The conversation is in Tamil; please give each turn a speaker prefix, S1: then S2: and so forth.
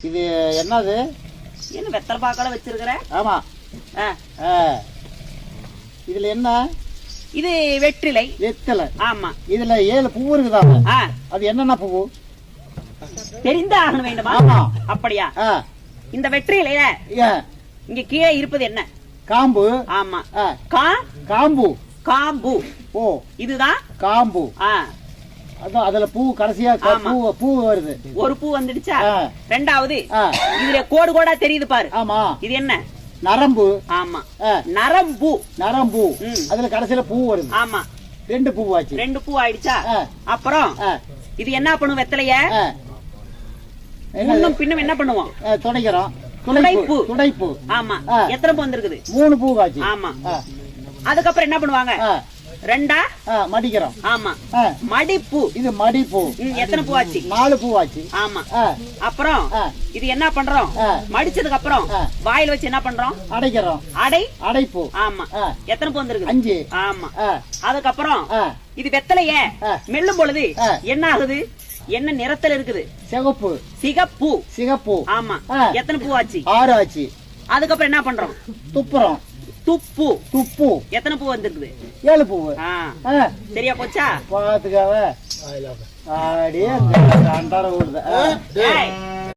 S1: இது என்னது?
S2: என்ன வெத்தலை பாக்கெல்லாம் வச்சிருக்கிற?
S1: ஆமா. இதுல என்ன?
S2: இது வெற்றிலை.
S1: வெத்தலை
S2: ஆமா.
S1: இதுல ஏழு பூ இருக்குதாங்க
S2: ஆ.
S1: அது என்னென்ன பூ?
S2: தெரிந்த ஆகணும் வேண்டுமா?
S1: ஆமா.
S2: அப்படியா. இந்த வெற்றிலையில இங்க கீழே இருப்பது என்ன?
S1: காம்பு.
S2: ஆமா.
S1: காம்பு.
S2: காம்பு.
S1: ஓ.
S2: இதுதான்?
S1: காம்பு.
S2: ஆ.
S1: அதான் அதுல பூ கடைசியா. பூ பூ வருது.
S2: ஒரு பூ வந்துடுச்சா. ரெண்டாவது இதுல கோடு கோடா தெரியுது பாரு.
S1: ஆமா.
S2: இது என்ன?
S1: நரம்பு.
S2: ஆமா. நரம்பு.
S1: நரம்பு. அதுல கடைசியில பூ வருது.
S2: ஆமா.
S1: ரெண்டு பூ ஆச்சு
S2: ரெண்டு பூ ஆயிடுச்சா. அப்புறம் இது என்ன பண்ணும் வெத்தலைய? முன்னும் பின்னும் என்ன பண்ணுவோம்?
S1: துடைக்கிறோம்.
S2: துடைப்பு.
S1: துடைப்பு.
S2: ஆமா. எத்தனை பூ வந்திருக்குது?
S1: மூணு பூ காய்ச்சி
S2: ஆமா. அதுக்கப்புறம் என்ன பண்ணுவாங்க? ரெண்டா?
S1: மடிக்கிறோம்.
S2: ஆமா. மடிப்பூ.
S1: இது மடிப்பூ.
S2: எத்தனை பூ ஆச்சு
S1: நாலு பூ ஆச்சு
S2: ஆமா அப்புறம். இது என்ன பண்றோம். மடிச்சதுக்கு அப்புறம். வாயில வச்சு என்ன பண்றோம்?
S1: அடைக்கிறோம்.
S2: அடை?
S1: அடைப்பூ.
S2: ஆமா. எத்தனை பூ வந்திருக்கு?
S1: அஞ்சு.
S2: ஆமா. அதுக்கப்புறம் இது வெத்தலைய. மெல்லும் பொழுது. என்ன ஆகுது? என்ன நிறத்துல இருக்குது?
S1: சிகப்பு.
S2: சிகப்பு.
S1: சிகப்பு.
S2: ஆமா. எத்தனை பூ ஆச்சு
S1: ஆறு ஆச்சு.
S2: அதுக்கப்புறம் என்ன பண்றோம்?
S1: துப்புறோம்.
S2: துப்பு.
S1: துப்பு.
S2: எத்தனை பூ வந்திருக்குது?
S1: ஏழு
S2: ஆ, சரியா போச்சா?
S1: பாத்துக்காவ. அப்படியே அண்டார ஓடுது